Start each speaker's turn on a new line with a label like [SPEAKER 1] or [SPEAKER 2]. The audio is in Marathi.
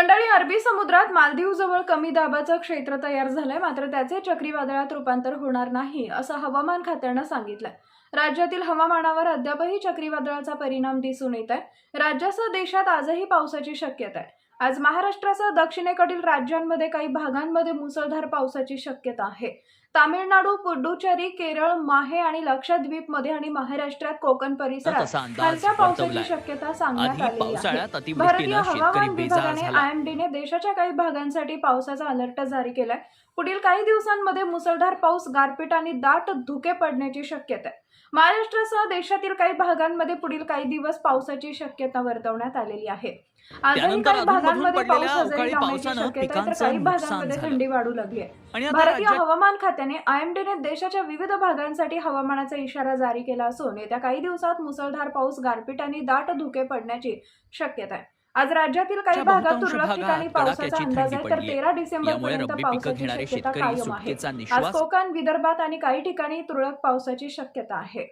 [SPEAKER 1] मंडळी अरबी समुद्रात मालदीव जवळ कमी दाबाचं क्षेत्र तयार झालंय. मात्र त्याचे चक्रीवादळात रूपांतर होणार नाही असं हवामान खात्यानं सांगितलंय. राज्यातील हवामानावर अद्यापही चक्रीवादळाचा परिणाम दिसून येत आहे राज्यासह देशात आजही पावसाची शक्यता आहे. आज महाराष्ट्रासह दक्षिणेकडील राज्यांमध्ये काही भागांमध्ये मुसळधार पावसाची शक्यता आहे. तामिळनाडू पुडुचेरी केरळ माहे आणि लक्षद्वीपमध्ये आणि महाराष्ट्रात कोकण परिसरात हलक्या पावसाची शक्यता सांगण्यात
[SPEAKER 2] पावसाळ्यात
[SPEAKER 1] भारतीय हवामान विभागाने आयएमडीने देशाच्या काही भागांसाठी पावसाचा अलर्ट जारी केलाय. पुढील काही दिवसांमध्ये मुसळधार पाऊस गारपीट आणि दाट धुके पडण्याची शक्यता आहे. महाराष्ट्रासह देशातील काही भागांमध्ये पुढील काही दिवस पावसाची शक्यता वर्तवण्यात आलेली आहे. आजही काही भागांमध्ये पाऊस हजेरी लावण्याची
[SPEAKER 2] पावसानं
[SPEAKER 1] शक्यता तर काही भागांमध्ये. थंडी वाढू लागली आहे. भारतीय हवामान खात्याने आयएमडीने देशाच्या विविध भागांसाठी हवामानाचा इशारा जारी केला असून येत्या काही दिवसात मुसळधार पाऊस गारपीट आणि दाट धुके पडण्याची शक्यता आहे. आज राज्यातील काही भागात तुरळक ठिकाणी पावसाचा अंदाज आहे तर. तेरा डिसेंबर पर्यंत पावसाची शक्यता
[SPEAKER 2] शेतकरी
[SPEAKER 1] कायम आहे. आज कोकण विदर्भात आणि काही ठिकाणी तुरळक पावसाची शक्यता आहे.